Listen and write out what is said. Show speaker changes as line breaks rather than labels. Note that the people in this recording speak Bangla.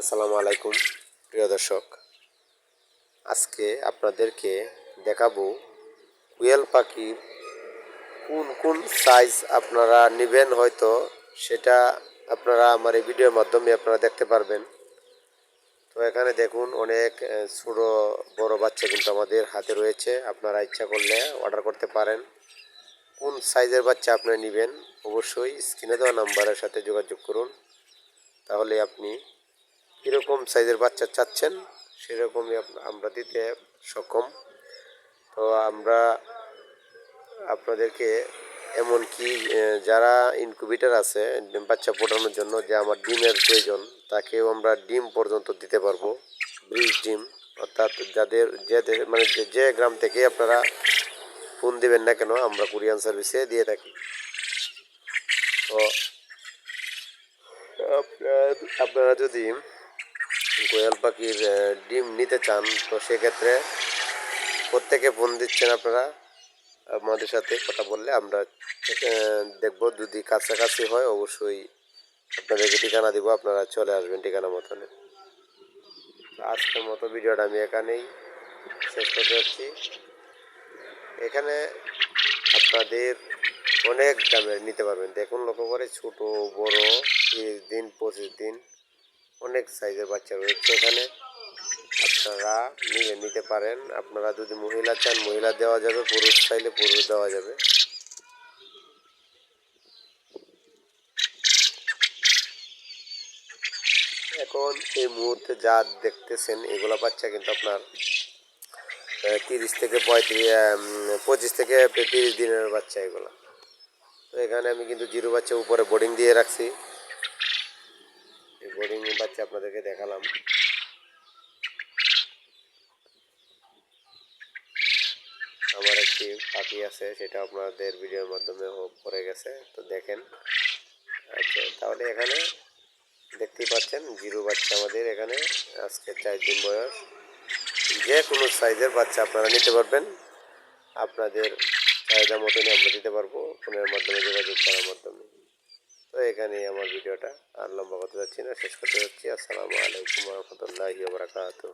আসসালামু আলাইকুম, প্রিয় দর্শক। আজকে আপনাদেরকে দেখাবো কুয়েল পাখির কোন কোন সাইজ আপনারা নেবেন হয়তো, সেটা আপনারা আমার এই ভিডিওর মাধ্যমে আপনারা দেখতে পারবেন। তো এখানে দেখুন অনেক ছোট, বড় বাচ্চা কিন্তু আমাদের হাতে রয়েছে। আপনারা ইচ্ছা করলে অর্ডার করতে পারেন। কোন সাইজের বাচ্চা আপনি নেবেন, অবশ্যই স্ক্রিনে দেওয়া নাম্বারের সাথে যোগাযোগ করুন। তাহলে আপনি কীরকম সাইজের বাচ্চা চাচ্ছেন সেরকমই আমরা দিতে সক্ষম। তো আমরা আপনাদেরকে এমনকি আহ, যারা ইনকিউবেটার আছে বাচ্চা ফোটানোর জন্য যে আমার ডিমের প্রয়োজন তাকেও আমরা ডিম পর্যন্ত দিতে পারব। ব্রিজ ডিম অর্থাৎ যাদের যে মানে যে- গ্রাম থেকে আপনারা ফোন দেবেন না কেন আমরা কুরিয়ান সার্ভিসে দিয়ে থাকি। তো আপনারা যদি কোয়েল পাখির ডিম নিতে চান, তো সেক্ষেত্রে প্রত্যেকে ফোন দিচ্ছেন আপনারা। আমাদের সাথে কথা বললে আমরা দেখব, যদি কাছাকাছি হয় অবশ্যই আপনাদেরকে ঠিকানা দিব, আপনারা চলে আসবেন ঠিকানা মতনে। আজকের মতো ভিডিওটা আমি এখানেই শেষ করতে যাচ্ছি। এখানে আপনাদের অনেক দামে নিতে পারবেন। দেখুন লক্ষ্য করে ছোট, বড়, তিরিশ দিন, পঁচিশ দিন। অনেক সাইজের বাচ্চা রয়েছে এখানে। আপনারা নিয়ে নিতে পারেন। আপনারা যদি মহিলা চান, মহিলা দেওয়া যাবে, পুরুষ চাইলে পুরুষ দেওয়া যাবে। এখন এই মুহূর্তে যা দেখতেছেন, এগুলো বাচ্চা কিন্তু আপনার তিরিশ থেকে পঁয়ত্রিশ পঁচিশ থেকে তিরিশ দিনের বাচ্চা এগুলো। তো এখানে আমি কিন্তু জিরো বাচ্চা উপরে বোর্ডিং দিয়ে রাখছি। বোর্ডিং বাচ্চা আপনাদেরকে দেখালাম। আমার একটি পাখি আছে, সেটা আপনাদের ভিডিওর মাধ্যমে পড়ে গেছে, তো দেখেন। আচ্ছা তাহলে এখানে দেখতেই পাচ্ছেন, জিরো বাচ্চা আমাদের এখানে, আজকে চার দিন বয়স। যে কোনো সাইজের বাচ্চা আপনারা নিতে পারবেন। আপনাদের চাহিদা মতনই আমরা দিতে পারব, ফোনের মাধ্যমে যোগাযোগ করার মাধ্যমে। তো এখানেই আমার ভিডিওটা আর লম্বা করতে যাচ্ছি না। শেষ করতে যাচ্ছি। আসসালামু আলাইকুম রহমতুল্লাহি বারাকাতুহ।